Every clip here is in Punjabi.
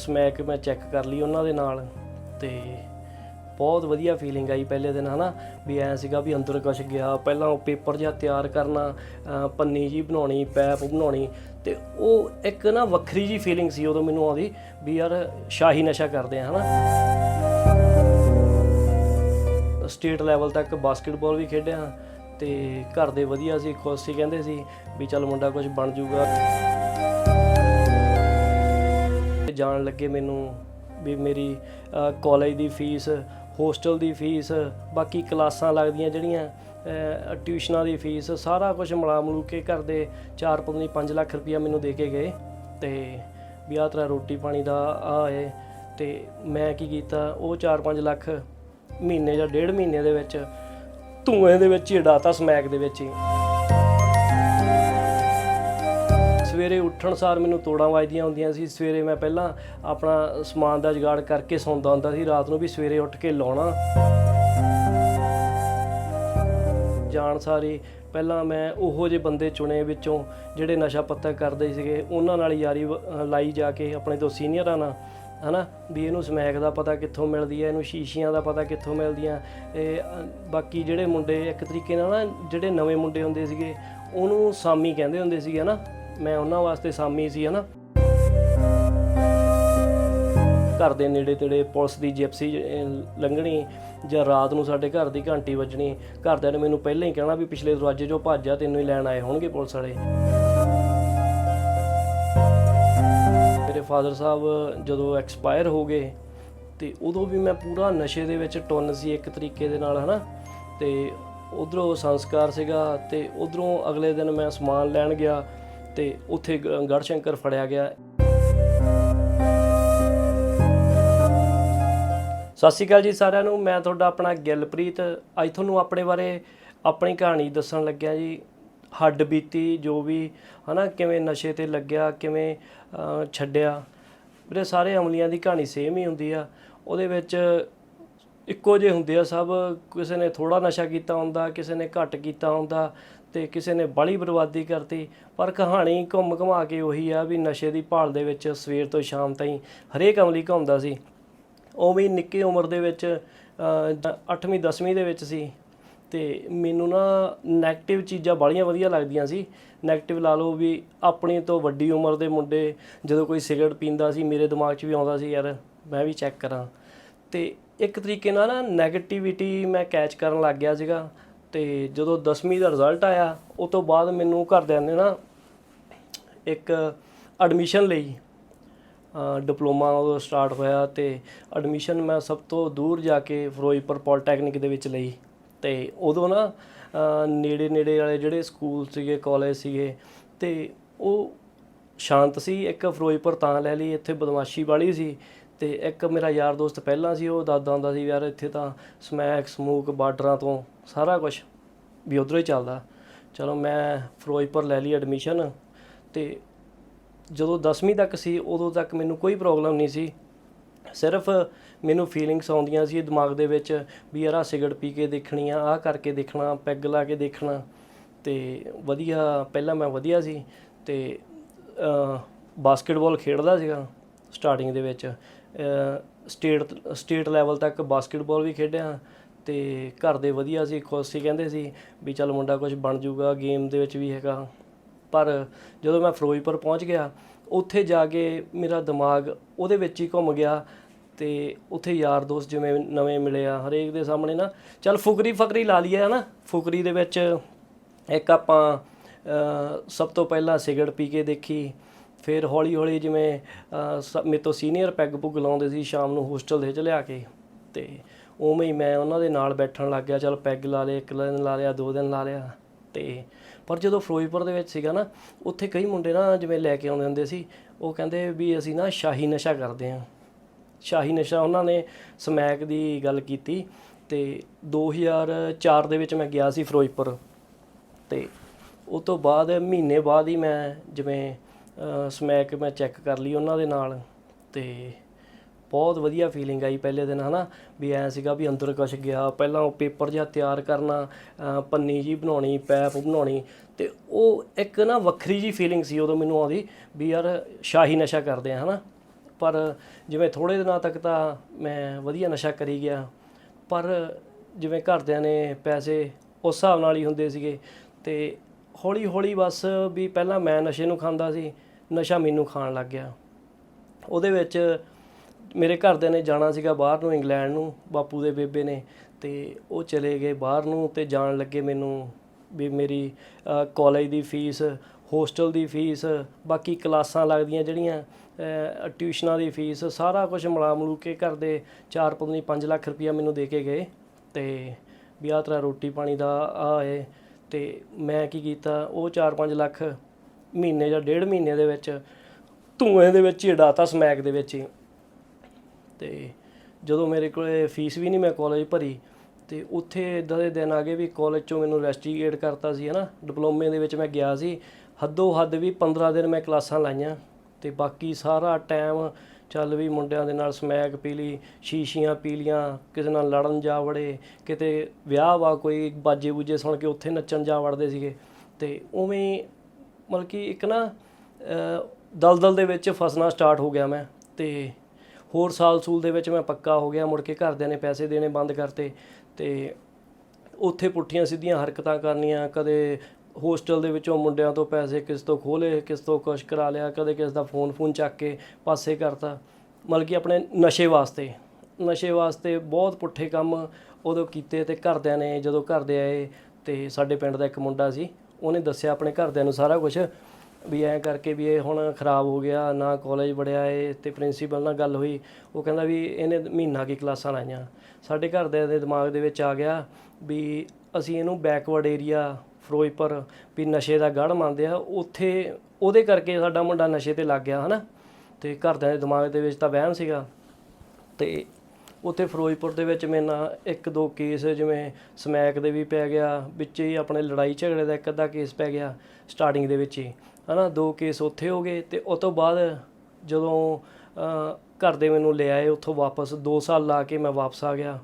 ਸਮੈਕ ਮੈਂ ਚੈੱਕ ਕਰ ਲਈ ਉਹਨਾਂ ਦੇ ਨਾਲ ਤੇ ਬਹੁਤ ਵਧੀਆ ਫੀਲਿੰਗ ਆਈ ਪਹਿਲੇ ਦਿਨ, ਹਨਾ? ਵੀ ਐ ਸੀਗਾ ਵੀ ਅੰਦਰ ਕੁਛ ਗਿਆ, ਪਹਿਲਾਂ ਉਹ ਪੇਪਰ ਜਿਹਾ ਤਿਆਰ ਕਰਨਾ, ਅਹ ਪੰਨੀ ਜੀ ਬਣਾਉਣੀ, ਪੈਪ ਬਣਾਉਣੀ ਤੇ ਉਹ ਇੱਕ ਨਾ ਵੱਖਰੀ ਜੀ ਫੀਲਿੰਗ ਸੀ ਉਦੋਂ ਮੈਨੂੰ ਆਉਂਦੀ ਵੀ ਯਾਰ ਸ਼ਾਹੀ ਨਸ਼ਾ ਕਰਦੇ ਆ, ਹਨਾ? ਸਟੇਟ ਲੈਵਲ ਤੱਕ ਬਾਸਕਟਬਾਲ ਵੀ ਖੇਡਿਆ ਤੇ ਘਰ ਦੇ ਵਧੀਆ ਸੀ, ਖੁਸ਼ ਸੀ, ਕਹਿੰਦੇ ਸੀ ਵੀ ਚੱਲ ਮੁੰਡਾ ਕੁਝ ਬਣ ਜਾਊਗਾ। ਜਾਣ ਲੱਗੇ ਮੈਨੂੰ ਵੀ ਮੇਰੀ ਕਾਲਜ ਦੀ ਫੀਸ ਹੋਸਟਲ ਦੀ ਫੀਸ ਬਾਕੀ ਕਲਾਸਾਂ ਲੱਗਦੀਆਂ ਜਿਹੜੀਆਂ ਟਿਊਸ਼ਨਾਂ ਦੀ ਫੀਸ ਸਾਰਾ ਕੁਝ ਮਿਲਾ ਮਲੂ ਕੇ ਘਰ ਦੇ 4 ਪਤਾ ਨਹੀਂ 5 ਲੱਖ ਰੁਪਇਆ ਮੈਨੂੰ ਦੇ ਕੇ ਗਏ ਤੇ ਵੀ ਆਹ ਤੇਰਾ ਰੋਟੀ ਪਾਣੀ ਦਾ ਆ ਹੈ ਤੇ ਮੈਂ ਕੀ ਕੀਤਾ, ਉਹ 4-5 ਲੱਖ ਮਹੀਨੇ ਜਾਂ ਡੇਢ ਮਹੀਨੇ ਦੇ ਵਿੱਚ ਧੂਏ ਦੇ ਵਿੱਚ ਹੀ ਡਾਤਾ ਸਮੈਕ ਦੇ ਵਿੱਚ ਹੀ। ਸਵੇਰੇ ਉੱਠਣ ਸਾਰ ਮੈਨੂੰ ਤੋੜਾਂ ਵੱਜਦੀਆਂ ਹੁੰਦੀਆਂ ਸੀ। ਸਵੇਰੇ ਮੈਂ ਪਹਿਲਾਂ ਆਪਣਾ ਸਮਾਨ ਦਾ ਜੁਗਾੜ ਕਰਕੇ ਸੌਂਦਾ ਹੁੰਦਾ ਸੀ। ਰਾਤ ਨੂੰ ਵੀ ਸਵੇਰੇ ਉੱਠ ਕੇ ਲਾਉਣਾ। ਜਾਣ ਸਾਰੀ ਪਹਿਲਾਂ ਮੈਂ ਉਹੋ ਜਿਹੇ ਬੰਦੇ ਚੁਣੇ ਵਿੱਚੋਂ ਜਿਹੜੇ ਨਸ਼ਾ ਪੱਤਾ ਕਰਦੇ ਸੀਗੇ, ਉਹਨਾਂ ਨਾਲ ਯਾਰੀ ਵ- ਲਾਈ ਜਾ ਕੇ ਆਪਣੇ ਤੋਂ ਸੀਨੀਅਰਾਂ ਨਾਲ, ਹਨਾ? ਵੀ ਇਹਨੂੰ ਸਮੈਕ ਦਾ ਪਤਾ ਕਿੱਥੋਂ ਮਿਲਦੀ ਹੈ, ਇਹਨੂੰ ਸ਼ੀਸ਼ੀਆਂ ਦਾ ਪਤਾ ਕਿੱਥੋਂ ਮਿਲਦੀਆਂ। ਇਹ ਬਾਕੀ ਜਿਹੜੇ ਮੁੰਡੇ ਇੱਕ ਤਰੀਕੇ ਨਾਲ ਨਾ, ਜਿਹੜੇ ਨਵੇਂ ਮੁੰਡੇ ਹੁੰਦੇ ਸੀਗੇ, ਉਹਨੂੰ ਸਾਮੀ ਕਹਿੰਦੇ ਹੁੰਦੇ ਸੀਗੇ, ਹਨਾ? ਮੈਂ ਉਹਨਾਂ ਵਾਸਤੇ ਸਾਮੀ ਸੀ, ਹਨਾ। ਘਰ ਦੇ ਨੇੜੇ ਤੇੜੇ ਪੁਲਿਸ ਦੀ ਜਿਪਸੀ ਲੰਘਣੀ ਜਾਂ ਰਾਤ ਨੂੰ ਸਾਡੇ ਘਰ ਦੀ ਘੰਟੀ ਵੱਜਣੀ, ਘਰਦਿਆਂ ਨੇ ਮੈਨੂੰ ਪਹਿਲਾਂ ਹੀ ਕਹਿਣਾ ਵੀ ਪਿਛਲੇ ਦਰਵਾਜ਼ੇ 'ਚੋਂ ਭੱਜ ਜਾ ਤੈਨੂੰ ਹੀ ਲੈਣ ਆਏ ਹੋਣਗੇ ਪੁਲਿਸ ਵਾਲੇ। ਮੇਰੇ ਫਾਦਰ ਸਾਹਿਬ ਜਦੋਂ ਐਕਸਪਾਇਰ ਹੋ ਗਏ ਤੇ ਉਦੋਂ ਵੀ ਮੈਂ ਪੂਰਾ ਨਸ਼ੇ ਦੇ ਵਿੱਚ ਟੁੰਨ ਸੀ ਇੱਕ ਤਰੀਕੇ ਦੇ ਨਾਲ, ਹਨਾ। ਤੇ ਉਧਰੋਂ ਸੰਸਕਾਰ ਸੀਗਾ ਤੇ ਉਧਰੋਂ ਅਗਲੇ ਦਿਨ ਮੈਂ ਸਮਾਨ ਲੈਣ ਗਿਆ ਤੇ ਉੱਥੇ ਗ- ਗੜਸ਼ੰਕਰ ਫੜਿਆ ਗਿਆ। ਸਤਿ ਸ਼੍ਰੀ ਅਕਾਲ ਜੀ ਸਾਰਿਆਂ ਨੂੰ, ਮੈਂ ਤੁਹਾਡਾ ਆਪਣਾ ਗਿਲਪ੍ਰੀਤ। ਅੱਜ ਤੁਹਾਨੂੰ ਆਪਣੇ ਬਾਰੇ ਆਪਣੀ ਕਹਾਣੀ ਦੱਸਣ ਲੱਗਿਆ ਜੀ। ਹੱਡ ਬੀਤੀ, ਜੋ ਵੀ, ਹਨਾ, ਕਿਵੇਂ ਨਸ਼ੇ ਤੇ ਲੱਗਿਆ, ਕਿਵੇਂ ਛੱਡਿਆ। ਵੀਰੇ, ਸਾਰੇ ਅਮਲੀਆਂ ਦੀ ਕਹਾਣੀ ਸੇਮ ਹੀ ਹੁੰਦੀ ਆ। ਉਹਦੇ ਵਿੱਚ ਇੱਕੋ ਜਿਹੇ ਹੁੰਦੇ ਆ ਸਭ, ਕਿਸੇ ਨੇ ਥੋੜਾ ਨਸ਼ਾ ਕੀਤਾ ਹੁੰਦਾ, ਕਿਸੇ ਨੇ ਘੱਟ ਕੀਤਾ ਹੁੰਦਾ ਤੇ ਕਿਸੇ ਨੇ ਬਾਲੀ ਬਰਬਾਦੀ ਕਰਤੀ। ਪਰ ਕਹਾਣੀ ਘੁੰਮ ਘੁਮਾ ਕੇ ਉਹੀ ਆ ਵੀ ਨਸ਼ੇ ਦੀ ਭਾਲ ਦੇ ਵਿੱਚ ਸਵੇਰ ਤੋਂ ਸ਼ਾਮ ਤਾਈਂ ਹਰੇਕ ਅਮਲੀ ਘੁੰਮਦਾ ਸੀ। ਉਵੇਂ ਹੀ ਨਿੱਕੀ ਉਮਰ ਦੇ ਵਿੱਚ 8ਵੀਂ 10ਵੀਂ ਦੇ ਵਿੱਚ ਸੀ ਤੇ ਮੈਨੂੰ ਨਾ 네ਗੇਟਿਵ ਚੀਜ਼ਾਂ ਬਾਲੀਆਂ ਵਧੀਆ ਲੱਗਦੀਆਂ ਸੀ। 네ਗੇਟਿਵ ਲਾ ਲਓ ਵੀ ਆਪਣੀ ਤੋਂ ਵੱਡੀ ਉਮਰ ਦੇ ਮੁੰਡੇ ਜਦੋਂ ਕੋਈ ਸਿਗਰਟ ਪੀਂਦਾ ਸੀ, ਮੇਰੇ ਦਿਮਾਗ 'ਚ ਵੀ ਆਉਂਦਾ ਸੀ, ਯਾਰ ਮੈਂ ਵੀ ਚੈੱਕ ਕਰਾਂ। ਤੇ ਇੱਕ ਤਰੀਕੇ ਨਾਲ ਨਾ 네ਗੇਟਿਵਿਟੀ ਮੈਂ ਕੈਚ ਕਰਨ ਲੱਗ ਗਿਆ ਸੀਗਾ ਤੇ ਜਦੋਂ 10ਵੀਂ ਦਾ ਰਿਜ਼ਲਟ ਆਇਆ, ਉਹ ਤੋਂ ਬਾਅਦ ਮੈਨੂੰ ਘਰਦਿਆਂ ਨੇ ਨਾ ਇੱਕ ਐਡਮਿਸ਼ਨ ਲਈ ਡਿਪਲੋਮਾ ਉਹ ਸਟਾਰਟ ਹੋਇਆ ਤੇ ਐਡਮਿਸ਼ਨ ਮੈਂ ਸਭ ਤੋਂ ਦੂਰ ਜਾ ਕੇ ਫਿਰੋਜ਼ਪੁਰ ਪੋਲੀਟੈਕਨਿਕ ਦੇ ਵਿੱਚ ਲਈ ਤੇ ਉਦੋਂ ਨਾ ਨੇੜੇ ਨੇੜੇ ਵਾਲੇ ਜਿਹੜੇ ਸਕੂਲ ਸੀਗੇ ਕਾਲਜ ਸੀਗੇ ਤੇ ਉਹ ਸ਼ਾਂਤ ਸੀ, ਇੱਕ ਫਿਰੋਜ਼ਪੁਰ ਤਾਂ ਲੈ ਲਈ, ਇੱਥੇ ਬਦਮਾਸ਼ੀ ਵਾਲੀ ਸੀ ਤੇ ਇੱਕ ਮੇਰਾ ਯਾਰ ਦੋਸਤ ਪਹਿਲਾਂ ਸੀ, ਉਹ ਦਾਦਾ ਹੁੰਦਾ ਸੀ ਯਾਰ, ਇੱਥੇ ਤਾਂ ਸਮੈਕ, ਸਮੂਕ, ਬਾਰਡਰਾਂ ਤੋਂ ਸਾਰਾ ਕੁਝ ਵੀ ਉਧਰੋਂ ਹੀ ਚੱਲਦਾ। ਚਲੋ ਮੈਂ ਫਿਰੋਜ਼ਪੁਰ ਲੈ ਲਈ ਐਡਮਿਸ਼ਨ ਤੇ ਜਦੋਂ 10ਵੀਂ ਤੱਕ ਸੀ, ਉਦੋਂ ਤੱਕ ਮੈਨੂੰ ਕੋਈ ਪ੍ਰੋਬਲਮ ਨਹੀਂ ਸੀ। ਸਿਰਫ ਮੈਨੂੰ ਫੀਲਿੰਗਸ ਆਉਂਦੀਆਂ ਸੀ ਦਿਮਾਗ ਦੇ ਵਿੱਚ ਵੀ ਯਾਰ ਆਹ ਸਿਗਰਟ ਪੀ ਕੇ ਦੇਖਣੀ ਆ, ਆਹ ਕਰਕੇ ਦੇਖਣਾ, ਪੈਗ ਲਾ ਕੇ ਦੇਖਣਾ। ਤੇ ਵਧੀਆ, ਪਹਿਲਾਂ ਮੈਂ ਵਧੀਆ ਸੀ ਤੇ ਬਾਸਕਟਬਾਲ ਖੇਡਦਾ ਸੀਗਾ ਸਟਾਰਟਿੰਗ ਦੇ ਵਿੱਚ। ਸਟੇਟ ਸਟੇਟ ਲੈਵਲ ਤੱਕ ਬਾਸਕਟਬਾਲ ਵੀ ਖੇਡਿਆ ਤੇ ਘਰ ਦੇ ਵਧੀਆ ਸੀ, ਖੁਸ਼ ਸੀ, ਕਹਿੰਦੇ ਸੀ ਵੀ ਚੱਲ ਮੁੰਡਾ ਕੁਝ ਬਣ ਜਾਊਗਾ ਗੇਮ ਦੇ ਵਿੱਚ ਵੀ ਹੈਗਾ। ਪਰ ਜਦੋਂ ਮੈਂ ਫਿਰੋਜ਼ਪੁਰ ਪਹੁੰਚ ਗਿਆ, ਉੱਥੇ ਜਾ ਕੇ ਮੇਰਾ ਦਿਮਾਗ ਉਹਦੇ ਵਿੱਚ ਹੀ ਘੁੰਮ ਗਿਆ ਤੇ ਉੱਥੇ ਯਾਰ ਦੋਸਤ ਜਿਵੇਂ ਨਵੇਂ ਮਿਲੇ ਆ, ਹਰੇਕ ਦੇ ਸਾਹਮਣੇ ਨਾ, ਚੱਲ ਫੁਕਰੀ ਫਕਰੀ ਲਾ ਲਈਏ ਹਨਾ, ਫੁਕਰੀ ਦੇ ਵਿੱਚ ਇੱਕ ਆਪਾਂ ਸਭ ਤੋਂ ਪਹਿਲਾਂ ਸਿਗਰਟ ਪੀ ਕੇ ਦੇਖੀ ਫਿਰ ਹੌਲੀ ਹੌਲੀ ਜਿਵੇਂ ਸ- ਮੇਰੇ ਤੋਂ ਸੀਨੀਅਰ ਪੈਗ ਪੁੱਗ ਲਾਉਂਦੇ ਸੀ ਸ਼ਾਮ ਨੂੰ ਹੋਸਟਲ ਦੇ 'ਚ ਲਿਆ ਕੇ, ਤੇ ਉਵੇਂ ਹੀ ਮੈਂ ਉਹਨਾਂ ਦੇ ਨਾਲ ਬੈਠਣ ਲੱਗ ਗਿਆ, ਚੱਲ ਪੈਗ ਲਾ ਲਿਆ, ਇੱਕ ਦਿਨ ਲਾ ਲਿਆ, ਦੋ ਦਿਨ ਲਾ ਲਿਆ, ਤੇ ਪਰ ਜਦੋਂ ਫਿਰੋਜ਼ਪੁਰ ਦੇ ਵਿੱਚ ਸੀਗਾ ਨਾ, ਉੱਥੇ ਕਈ ਮੁੰਡੇ ਨਾ ਜਿਵੇਂ ਲੈ ਕੇ ਆਉਂਦੇ ਹੁੰਦੇ ਸੀ, ਉਹ ਕਹਿੰਦੇ ਵੀ ਅਸੀਂ ਨਾ ਸ਼ਾਹੀ ਨਸ਼ਾ ਕਰਦੇ ਹਾਂ। ਸ਼ਾਹੀ ਨਸ਼ਾ ਉਹਨਾਂ ਨੇ ਸਮੈਕ ਦੀ ਗੱਲ ਕੀਤੀ, ਤੇ 2004 ਦੇ ਵਿੱਚ ਮੈਂ ਗਿਆ ਸੀ ਫਿਰੋਜ਼ਪੁਰ, ਤੇ ਉਹ ਤੋਂ ਬਾਅਦ ਮਹੀਨੇ ਬਾਅਦ ਹੀ ਮੈਂ ਜਿਵੇਂ ਸਮੈਕ ਮੈਂ ਚੈੱਕ ਕਰ ਲਈ ਉਹਨਾਂ ਦੇ ਨਾਲ ਤੇ ਬਹੁਤ ਵਧੀਆ ਫੀਲਿੰਗ ਆਈ ਪਹਿਲੇ ਦਿਨ, ਹਨਾ? ਵੀ ਐ ਸੀਗਾ ਵੀ ਅੰਦਰ ਕੁਛ ਗਿਆ, ਪਹਿਲਾਂ ਉਹ ਪੇਪਰ ਜਿਹਾ ਤਿਆਰ ਕਰਨਾ ਪੰਨੀ ਜੀ ਬਣਾਉਣੀ, ਪੈਪ ਬਣਾਉਣੀ ਤੇ ਉਹ ਇੱਕ ਨਾ ਵੱਖਰੀ ਜੀ ਫੀਲਿੰਗ ਸੀ ਉਦੋਂ ਮੈਨੂੰ ਆਉਂਦੀ ਵੀ ਯਾਰ ਸ਼ਾਹੀ ਨਸ਼ਾ ਕਰਦੇ ਆ, ਹਨਾ? ਪਰ ਜਿਵੇਂ ਥੋੜੇ ਦਿਨਾਂ ਤੱਕ ਤਾਂ ਮੈਂ ਵਧੀਆ ਨਸ਼ਾ ਕਰੀ ਗਿਆ, ਪਰ ਜਿਵੇਂ ਘਰਦਿਆਂ ਨੇ ਪੈਸੇ ਉਸ ਹਿਸਾਬ ਨਾਲ ਹੀ ਹੁੰਦੇ ਸੀਗੇ ਤੇ ਹੌਲੀ ਹੌਲੀ ਬਸ ਵੀ ਪਹਿਲਾਂ ਮੈਂ ਨਸ਼ੇ ਨੂੰ ਖਾਂਦਾ ਸੀ, ਨਸ਼ਾ ਮੈਨੂੰ ਖਾਣ ਲੱਗ ਗਿਆ। ਉਹਦੇ ਵਿੱਚ ਮੇਰੇ ਘਰਦਿਆਂ ਨੇ ਜਾਣਾ ਸੀਗਾ ਬਾਹਰ ਨੂੰ, ਇੰਗਲੈਂਡ ਨੂੰ, ਬਾਪੂ ਦੇ ਬੇਬੇ ਨੇ, ਤੇ ਉਹ ਚਲੇ ਗਏ ਬਾਹਰ ਨੂੰ ਤੇ ਜਾਣ ਲੱਗੇ ਮੈਨੂੰ ਵੀ ਮੇਰੀ ਕਾਲਜ ਦੀ ਫੀਸ ਹੋਸਟਲ ਦੀ ਫੀਸ ਬਾਕੀ ਕਲਾਸਾਂ ਲੱਗਦੀਆਂ ਜਿਹੜੀਆਂ ਟਿਊਸ਼ਨਾਂ ਦੀ ਫੀਸ ਸਾਰਾ ਕੁਝ ਮਿਲਾ ਮਲੂ ਕੇ ਘਰ ਦੇ 4 ਪਤਾ ਨਹੀਂ 5 ਲੱਖ ਰੁਪਇਆ ਮੈਨੂੰ ਦੇ ਕੇ ਗਏ ਤੇ ਵੀ ਆਹ ਤਰ੍ਹਾਂ ਰੋਟੀ ਪਾਣੀ ਦਾ ਆ ਏ ਤੇ ਮੈਂ ਕੀ ਕੀਤਾ, ਉਹ 4-5 ਲੱਖ ਮਹੀਨੇ ਜਾਂ ਡੇਢ ਮਹੀਨੇ ਦੇ ਵਿੱਚ ਧੂਏ ਦੇ ਵਿੱਚ ਹੀ ਉਡਾਤਾ ਸਮੈਕ ਦੇ ਵਿੱਚ ਹੀ। ਤੇ ਜਦੋਂ ਮੇਰੇ ਕੋਲੇ ਫੀਸ ਵੀ ਨਹੀਂ ਮੈਂ ਕਾਲਜ ਭਰੀ, ਤੇ ਉੱਥੇ ਇਦਾਂ ਦੇ ਦਿਨ ਆ ਗਏ ਵੀ ਕਾਲਜ ਚੋਂ ਮੈਨੂੰ ਰੈਸਟੀਗੇਟ ਕਰਤਾ ਸੀ, ਹਨਾ। ਡਿਪਲੋਮੇ ਦੇ ਵਿੱਚ ਮੈਂ ਗਿਆ ਸੀ। ਹੱਦੋਂ ਹੱਦ ਵੀ 15 ਦਿਨ ਮੈਂ ਕਲਾਸਾਂ ਲਾਈਆਂ, ਤੇ ਬਾਕੀ ਸਾਰਾ ਟਾਈਮ ਚੱਲ ਵੀ ਮੁੰਡਿਆਂ ਦੇ ਨਾਲ ਸਮੈਕ ਪੀ ਲਈ ਸ਼ੀਸ਼ੀਆਂ ਪੀ ਲੀਆਂ ਕਿਸੇ ਨਾਲ ਲੜਨ ਜਾ ਵੜੇ ਕਿਤੇ ਵਿਆਹ ਵਾ ਕੋਈ ਬਾਜੇ ਬੂਜੇ ਸੁਣ ਕੇ ਉੱਥੇ ਨੱਚਣ ਜਾ ਵੜਦੇ ਸੀਗੇ। ਤੇ ਉਵੇਂ ਮਤਲਬ ਕਿ ਇੱਕ ਨਾ ਅਹ, ਦਲਦਲ ਦੇ ਵਿੱਚ ਫਸਣਾ ਸਟਾਰਟ ਹੋ ਗਿਆ ਮੈਂ ਤੇ ਹੋਰ ਸਾਲ ਸੂਲ ਦੇ ਵਿੱਚ ਮੈਂ ਪੱਕਾ ਹੋ ਗਿਆ ਮੁੜ ਕੇ ਘਰਦਿਆਂ ਨੇ ਪੈਸੇ ਦੇਣੇ ਬੰਦ ਕਰਤੇ ਤੇ ਉੱਥੇ ਪੁੱਠੀਆਂ ਸਿੱਧੀਆਂ ਹਰਕਤਾਂ ਕਰਨੀਆਂ ਕਦੇ ਹੋਸਟਲ ਦੇ ਵਿੱਚੋਂ ਮੁੰਡਿਆਂ ਤੋਂ ਪੈਸੇ ਕਿਸ ਤੋਂ ਖੋਲੇ ਕਿਸ ਤੋਂ ਕੁਛ ਕਰਾ ਲਿਆ, ਕਦੇ ਕਿਸ ਦਾ ਫੋਨ ਫੋਨ ਚੱਕ ਕੇ ਪਾਸੇ ਕਰਤਾ। ਮਤਲਬ ਕਿ ਆਪਣੇ ਨਸ਼ੇ ਵਾਸਤੇ ਨਸ਼ੇ ਵਾਸਤੇ ਬਹੁਤ ਪੁੱਠੇ ਕੰਮ ਉਦੋਂ ਕੀਤੇ ਤੇ ਘਰਦਿਆਂ ਨੇ, ਜਦੋਂ ਘਰਦੇ ਆਏ ਤੇ ਸਾਡੇ ਪਿੰਡ ਦਾ ਇੱਕ ਮੁੰਡਾ ਸੀ, ਉਹਨੇ ਦੱਸਿਆ ਆਪਣੇ ਘਰਦਿਆਂ ਨੂੰ ਸਾਰਾ ਕੁਝ ਵੀ ਐਂ ਕਰਕੇ ਵੀ ਇਹ ਹੁਣ ਖਰਾਬ ਹੋ ਗਿਆ, ਨਾ ਕਾਲਜ ਵੜਿਆ ਏ ਤੇ ਪ੍ਰਿੰਸੀਪਲ ਨਾਲ ਗੱਲ ਹੋਈ। ਉਹ ਕਹਿੰਦਾ ਵੀ ਇਹਨੇ ਮਹੀਨਾ ਕੀ ਕਲਾਸਾਂ ਲਾਈਆਂ। ਸਾਡੇ ਘਰਦਿਆਂ ਦੇ ਦਿਮਾਗ ਦੇ ਵਿੱਚ ਆ ਗਿਆ ਵੀ ਅਸੀਂ ਇਹਨੂੰ ਬੈਕਵਰਡ ਏਰੀਆ ਫਿਰੋਜ਼ਪੁਰ, ਵੀ ਨਸ਼ੇ ਦਾ ਗੜ ਮੰਨਦੇ ਆ, ਉੱਥੇ ਉਹਦੇ ਕਰਕੇ ਸਾਡਾ ਮੁੰਡਾ ਨਸ਼ੇ ਤੇ ਲੱਗ ਗਿਆ, ਹਨਾ? ਤੇ ਘਰਦਿਆਂ ਦੇ ਦਿਮਾਗ ਦੇ ਵਿੱਚ ਤਾਂ ਵਹਿਮ ਸੀਗਾ। ਤੇ ਉੱਥੇ ਫਿਰੋਜ਼ਪੁਰ ਦੇ ਵਿੱਚ ਮੇਰੇ ਨਾਲ ਇੱਕ ਦੋ ਕੇਸ, ਜਿਵੇਂ ਸਮੈਕ ਦੇ ਵੀ ਪੈ ਗਿਆ, ਵਿੱਚ ਹੀ ਆਪਣੇ ਲੜਾਈ ਝਗੜੇ ਦਾ ਇੱਕ ਅੱਧਾ ਕੇਸ ਪੈ ਗਿਆ, ਸਟਾਰਟਿੰਗ ਦੇ ਵਿੱਚ ਹੀ, ਹਨਾ? ਦੋ ਕੇਸ ਉੱਥੇ ਹੋ ਗਏ ਤੇ ਉਸ ਤੋਂ ਬਾਅਦ ਜਦੋਂ ਘਰ ਦੇ ਮੈਨੂੰ ਲੈ ਆਏ, ਉੱਥੋਂ ਵਾਪਸ 2 ਸਾਲ ਲਾ ਕੇ ਮੈਂ ਵਾਪਸ ਆ ਗਿਆ।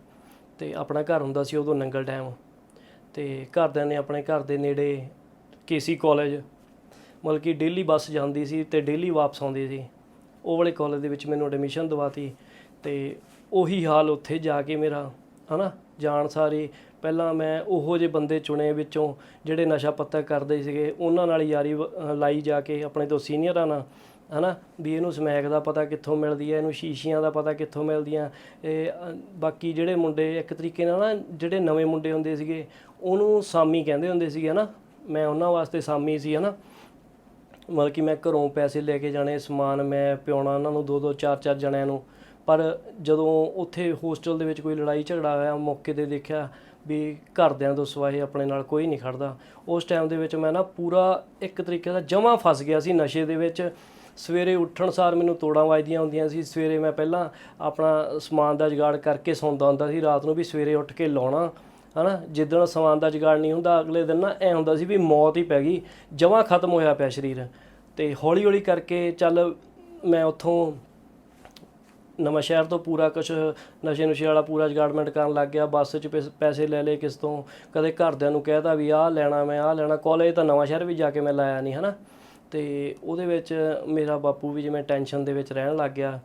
ਤੇ ਆਪਣਾ ਘਰ ਹੁੰਦਾ ਸੀ ਉਦੋਂ ਨੰਗਲ ਡੈਮ। ਤੇ ਘਰਦਿਆਂ ਨੇ ਆਪਣੇ ਘਰ ਦੇ ਨੇੜੇ ਕੇਸੀ ਕਾਲਜ, ਮਤਲਬ ਕਿ ਡੇਲੀ ਬੱਸ ਜਾਂਦੀ ਸੀ ਤੇ ਡੇਲੀ ਵਾਪਸ ਆਉਂਦੀ ਸੀ। ਉਹ ਵਾਲੇ ਕਾਲਜ ਦੇ ਵਿੱਚ ਮੈਨੂੰ ਐਡਮਿਸ਼ਨ ਦਵਾਤੀ ਤੇ ਉਹੀ ਹਾਲ ਉੱਥੇ ਜਾ ਕੇ ਮੇਰਾ, ਹਨਾ, ਜਾਣ ਸਾਰੀ। ਪਹਿਲਾਂ ਮੈਂ ਉਹੋ ਜਿਹੇ ਬੰਦੇ ਚੁਣੇ ਵਿੱਚੋਂ ਜਿਹੜੇ ਨਸ਼ਾ ਪੱਤਾ ਕਰਦੇ ਸੀਗੇ, ਉਹਨਾਂ ਨਾਲ ਯਾਰੀ ਵ- ਲਾਈ ਜਾ ਕੇ ਆਪਣੇ ਤੋਂ ਸੀਨੀਅਰਾਂ ਨਾਲ ਹਨਾ, ਵੀ ਇਹਨੂੰ ਸਮੈਕ ਦਾ ਪਤਾ ਕਿੱਥੋਂ ਮਿਲਦੀ ਹੈ ਇਹਨੂੰ ਸ਼ੀਸ਼ੀਆਂ ਦਾ ਪਤਾ ਕਿੱਥੋਂ ਮਿਲਦੀਆਂ। ਇਹ ਬਾਕੀ ਜਿਹੜੇ ਮੁੰਡੇ, ਇੱਕ ਤਰੀਕੇ ਨਾਲ ਨਾ, ਜਿਹੜੇ ਨਵੇਂ ਮੁੰਡੇ ਹੁੰਦੇ ਸੀਗੇ, ਉਹਨੂੰ ਸਾਮੀ ਕਹਿੰਦੇ ਹੁੰਦੇ ਸੀਗੇ, ਹਨਾ। ਮੈਂ ਉਹਨਾਂ ਵਾਸਤੇ ਸਾਮੀ ਸੀ, ਹਨਾ। ਮਤਲਬ ਕਿ ਮੈਂ ਘਰੋਂ ਪੈਸੇ ਲੈ ਕੇ ਜਾਣੇ, ਸਮਾਨ ਮੈਂ ਪਿਉਣਾ ਉਹਨਾਂ ਨੂੰ ਦੋ ਦੋ ਚਾਰ ਚਾਰ ਜਣਿਆਂ ਨੂੰ। ਪਰ ਜਦੋਂ ਉੱਥੇ ਹੋਸਟਲ ਦੇ ਵਿੱਚ ਕੋਈ ਲੜਾਈ ਝਗੜਾ ਹੋਇਆ, ਮੌਕੇ ਤੇ ਦੇਖਿਆ ਵੀ ਘਰਦਿਆਂ ਤੋਂ ਸਿਵਾਏ ਆਪਣੇ ਨਾਲ ਕੋਈ ਨਹੀਂ ਖੜਦਾ। ਉਸ ਟਾਈਮ ਦੇ ਵਿੱਚ ਮੈਂ ਨਾ ਪੂਰਾ ਇੱਕ ਤਰੀਕੇ ਦਾ ਜਮਾ ਫਸ ਗਿਆ ਸੀ ਨਸ਼ੇ ਦੇ ਵਿੱਚ। ਸਵੇਰੇ ਉੱਠਣ ਸਾਰ ਮੈਨੂੰ ਤੋੜਾਂ ਵੱਜਦੀਆਂ ਹੁੰਦੀਆਂ ਸੀ। ਸਵੇਰੇ ਮੈਂ ਪਹਿਲਾਂ ਆਪਣਾ ਸਮਾਨ ਦਾ ਜੁਗਾੜ ਕਰਕੇ ਸੌਂਦਾ ਹੁੰਦਾ ਸੀ। ਰਾਤ ਨੂੰ ਵੀ ਸਵੇਰੇ ਉੱਠ ਕੇ ਲਾਉਣਾ, ਹਨਾ? ਜਿੱਦਣ ਸਮਾਨ ਦਾ ਜੁਗਾੜ ਨਹੀਂ ਹੁੰਦਾ, ਅਗਲੇ ਦਿਨ ਨਾ ਐ ਹੁੰਦਾ ਸੀ ਵੀ ਮੌਤ ਹੀ ਪੈ ਗਈ, ਜਮਾਂ ਖਤਮ ਹੋਇਆ ਪਿਆ ਸਰੀਰ। ਤੇ ਹੌਲੀ ਹੌਲੀ ਕਰਕੇ ਚੱਲ ਮੈਂ ਉੱਥੋਂ ਨਵਾਂ ਸ਼ਹਿਰ ਤੋਂ ਪੂਰਾ ਕੁਛ ਨਸ਼ੇ ਨੁਸ਼ੇ ਵਾਲਾ ਪੂਰਾ ਜਗਾੜਮੈਂਟ ਕਰਨ ਲੱਗ ਗਿਆ। ਬੱਸ 'ਚ ਪੈਸ- ਪੈਸੇ ਲੈ ਲਏ ਕਿਸ ਤੋਂ। ਕਦੇ ਘਰਦਿਆਂ ਨੂੰ ਕਹਿਤਾ ਵੀ ਆਹ ਲੈਣਾ ਮੈਂ, ਆਹ ਲੈਣਾ। ਕਾਲਜ ਤਾਂ ਨਵਾਂ ਸ਼ਹਿਰ ਵੀ ਜਾ ਕੇ ਮੈਂ ਲਾਇਆ ਨਹੀਂ ਹਨਾ? ਤੇ ਉਹਦੇ ਵਿੱਚ ਮੇਰਾ ਬਾਪੂ ਵੀ ਜਿਵੇਂ ਟੈਨਸ਼ਨ ਦੇ ਵਿੱਚ ਰਹਿਣ ਲੱਗ ਗਿਆ,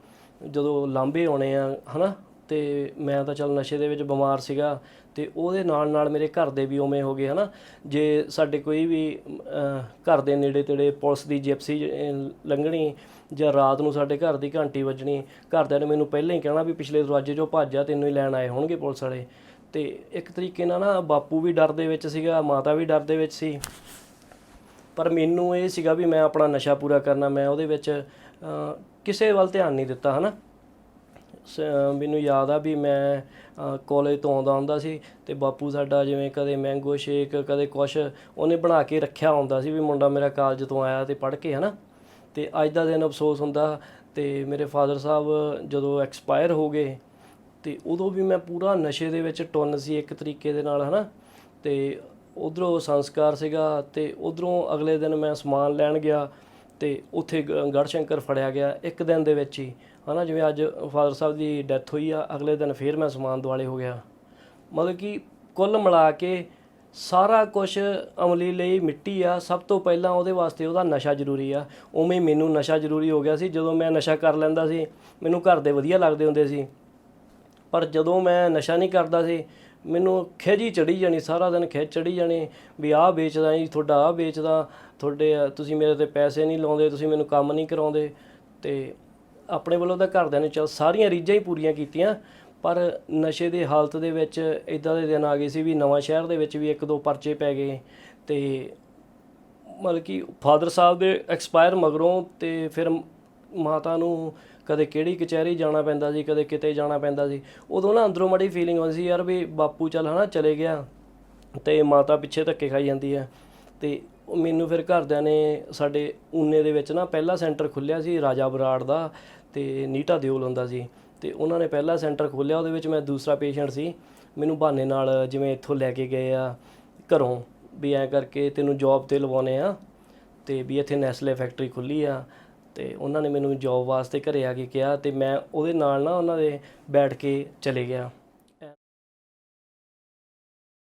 ਜਦੋਂ ਲਾਂਭੇ ਆਉਣੇ ਆ, ਹਨਾ? ਤੇ ਮੈਂ ਤਾਂ ਚੱਲ ਨਸ਼ੇ ਦੇ ਵਿੱਚ ਬਿਮਾਰ ਸੀਗਾ ਤੇ ਉਹਦੇ ਨਾਲ ਨਾਲ ਮੇਰੇ ਘਰ ਦੇ ਵੀ ਉਵੇਂ ਹੋ ਗਏ, ਹਨਾ? ਜੇ ਸਾਡੇ ਕੋਈ ਵੀ ਘਰ ਦੇ ਨੇੜੇ ਤੇੜੇ ਪੁਲਿਸ ਦੀ ਜਿਪਸੀ ਲੰਘਣੀ ਜਾਂ ਰਾਤ ਨੂੰ ਸਾਡੇ ਘਰ ਦੀ ਘੰਟੀ ਵੱਜਣੀ, ਘਰਦਿਆਂ ਨੇ ਮੈਨੂੰ ਪਹਿਲਾਂ ਹੀ ਕਹਿਣਾ ਵੀ ਪਿਛਲੇ ਦਰਵਾਜ਼ੇ 'ਚੋਂ ਭੱਜ ਜਾ, ਤੈਨੂੰ ਹੀ ਲੈਣ ਆਏ ਹੋਣਗੇ ਪੁਲਿਸ ਵਾਲੇ। ਤੇ ਇੱਕ ਤਰੀਕੇ ਨਾਲ ਨਾ ਬਾਪੂ ਵੀ ਡਰ ਦੇ ਵਿੱਚ ਸੀਗਾ, ਮਾਤਾ ਵੀ ਡਰ ਦੇ ਵਿੱਚ ਸੀ। ਪਰ ਮੈਨੂੰ ਇਹ ਸੀਗਾ ਵੀ ਮੈਂ ਆਪਣਾ ਨਸ਼ਾ ਪੂਰਾ ਕਰਨਾ, ਮੈਂ ਉਹਦੇ ਵਿੱਚ ਕਿਸੇ ਵੱਲ ਧਿਆਨ ਨਹੀਂ ਦਿੱਤਾ, ਹਨਾ? ਸ- ਮੈਨੂੰ ਯਾਦ ਆ ਵੀ ਮੈਂ ਕਾਲਜ ਤੋਂ ਆਉਂਦਾ ਹੁੰਦਾ ਸੀ ਤੇ ਬਾਪੂ ਸਾਡਾ ਜਿਵੇਂ ਕਦੇ ਮੈਂਗੋ ਸ਼ੇਕ ਕਦੇ ਕੁਛ, ਉਹਨੇ ਬਣਾ ਕੇ ਰੱਖਿਆ ਹੁੰਦਾ ਸੀ ਵੀ ਮੁੰਡਾ ਮੇਰਾ ਕਾਲਜ ਤੋਂ ਆਇਆ ਤੇ ਪੜ੍ਹ ਕੇ, ਹਨਾ? ਤੇ ਅੱਜ ਦਾ ਦਿਨ ਅਫਸੋਸ ਹੁੰਦਾ ਤੇ ਮੇਰੇ ਫਾਦਰ ਸਾਹਿਬ ਜਦੋਂ ਐਕਸਪਾਇਰ ਹੋ ਗਏ ਤੇ ਉਦੋਂ ਵੀ ਮੈਂ ਪੂਰਾ ਨਸ਼ੇ ਦੇ ਵਿੱਚ ਟੁੰਨ ਸੀ ਇੱਕ ਤਰੀਕੇ ਦੇ ਨਾਲ, ਹਨਾ? ਤੇ ਉਧਰੋਂ ਸੰਸਕਾਰ ਸੀਗਾ ਤੇ ਉਧਰੋਂ ਅਗਲੇ ਦਿਨ ਮੈਂ ਸਮਾਨ ਲੈਣ ਗਿਆ ਤੇ ਉੱਥੇ ਗ- ਗੜਸ਼ੰਕਰ ਫੜਿਆ ਗਿਆ ਇੱਕ ਦਿਨ ਦੇ ਵਿੱਚ ਹੀ। ਹਨਾ, ਜਿਵੇਂ ਅੱਜ ਫਾਦਰ ਸਾਹਿਬ ਦੀ ਡੈਥ ਹੋਈ ਆ, ਅਗਲੇ ਦਿਨ ਫੇਰ ਮੈਂ ਸਮਾਨ ਦੁਆਲੇ ਹੋ ਗਿਆ। ਮਤਲਬ ਕਿ ਕੁੱਲ ਮਿਲਾ ਕੇ ਸਾਰਾ ਕੁਝ ਅਮਲੀ ਲਈ ਮਿੱਟੀ ਆ, ਸਭ ਤੋਂ ਪਹਿਲਾਂ ਉਹਦੇ ਵਾਸਤੇ ਉਹਦਾ ਨਸ਼ਾ ਜ਼ਰੂਰੀ ਆ। ਉਵੇਂ ਮੈਨੂੰ ਨਸ਼ਾ ਜ਼ਰੂਰੀ ਹੋ ਗਿਆ ਸੀ, ਜਦੋਂ ਮੈਂ ਨਸ਼ਾ ਕਰ ਲੈਂਦਾ ਸੀ, ਮੈਨੂੰ ਘਰ ਦੇ ਵਧੀਆ ਲੱਗਦੇ ਹੁੰਦੇ ਸੀ। ਪਰ ਜਦੋਂ ਮੈਂ ਨਸ਼ਾ ਨਹੀਂ ਕਰਦਾ ਸੀ ਮੈਨੂੰ ਖਿਜ ਹੀ ਚੜੀ ਜਾਣੀ, ਸਾਰਾ ਦਿਨ ਖਿਜ ਚੜੀ ਜਾਣੀ ਵੀ ਆਹ ਵੇਚਦਾ ਜੀ, ਤੁਹਾਡਾ ਆਹ ਵੇਚਦਾ, ਤੁਹਾਡੇ, ਤੁਸੀਂ ਮੇਰੇ ਤੇ ਪੈਸੇ ਨਹੀਂ ਲਾਉਂਦੇ, ਤੁਸੀਂ ਮੈਨੂੰ ਕੰਮ ਨਹੀਂ ਕਰਾਉਂਦੇ। ਤੇ ਆਪਣੇ ਵੱਲੋਂ ਤਾਂ ਘਰਦਿਆਂ ਨੇ ਚਲ ਸਾਰੀਆਂ ਰੀਝਾਂ ਹੀ ਪੂਰੀਆਂ ਕੀਤੀਆਂ, ਪਰ ਨਸ਼ੇ ਦੀ ਹਾਲਤ ਦੇ ਵਿੱਚ ਇਦਾਂ ਦੇ ਦਿਨ ਆ ਗਏ ਸੀ ਵੀ ਨਵਾਂ ਸ਼ਹਿਰ ਦੇ ਵਿੱਚ ਵੀ ਇੱਕ ਦੋ ਪਰਚੇ ਪੈ ਗਏ ਤੇ ਮਤਲਬ ਕਿ ਫਾਦਰ ਸਾਹਿਬ ਦੇ ਐਕਸਪਾਇਰ ਮਗਰੋਂ ਤੇ ਫਿਰ ਮਾਤਾ ਨੂੰ ਕਦੇ ਕਿਹੜੀ ਕਚਹਿਰੀ ਜਾਣਾ ਪੈਂਦਾ ਸੀ, ਕਦੇ ਕਿਤੇ ਜਾਣਾ ਪੈਂਦਾ ਸੀ। ਉਦੋਂ ਨਾ ਅੰਦਰੋਂ ਮਾੜੀ ਫੀਲਿੰਗ ਆਉਂਦੀ ਸੀ, ਯਾਰ ਵੀ ਬਾਪੂ ਚੱਲ ਹਨਾ, ਚਲੇ ਗਿਆ ਤੇ ਮਾਤਾ ਪਿੱਛੇ ਧੱਕੇ ਖਾਈ ਜਾਂਦੀ ਹੈ। ਤੇ ਮੈਨੂੰ ਫਿਰ ਘਰਦਿਆਂ ਨੇ ਸਾਡੇ ਊਨੇ ਦੇ ਵਿੱਚ ਨਾ ਪਹਿਲਾ ਸੈਂਟਰ ਖੁੱਲਿਆ ਸੀ, ਰਾਜਾ ਬਰਾੜ ਦਾ ਤੇ ਨੀਟਾ ਦਿਓਲ ਹੁੰਦਾ ਸੀ। ਤੇ ਉਹਨਾਂ ਨੇ ਪਹਿਲਾ ਸੈਂਟਰ ਖੋਲ੍ਹਿਆ, ਉਹਦੇ ਵਿੱਚ ਮੈਂ ਦੂਸਰਾ ਪੇਸ਼ੈਂਟ ਸੀ। ਮੈਨੂੰ ਬਹਾਨੇ ਨਾਲ ਜਿਵੇਂ ਇੱਥੋਂ ਲੈ ਕੇ ਗਏ ਆ ਘਰੋਂ ਵੀ ਐਂ ਕਰਕੇ ਤੈਨੂੰ ਜੌਬ ਤੇ ਲਵਾਉਣੇ ਆ ਤੇ ਵੀ ਇੱਥੇ ਨੈਸਲੇ ਫੈਕਟਰੀ ਖੁੱਲੀ ਆ। ਅਤੇ ਉਹਨਾਂ ਨੇ ਮੈਨੂੰ ਜੋਬ ਵਾਸਤੇ ਘਰ ਆ ਕੇ ਕਿਹਾ ਅਤੇ ਮੈਂ ਉਹਦੇ ਨਾਲ ਨਾ ਉਹਨਾਂ ਦੇ ਬੈਠ ਕੇ ਚਲੇ ਗਿਆ।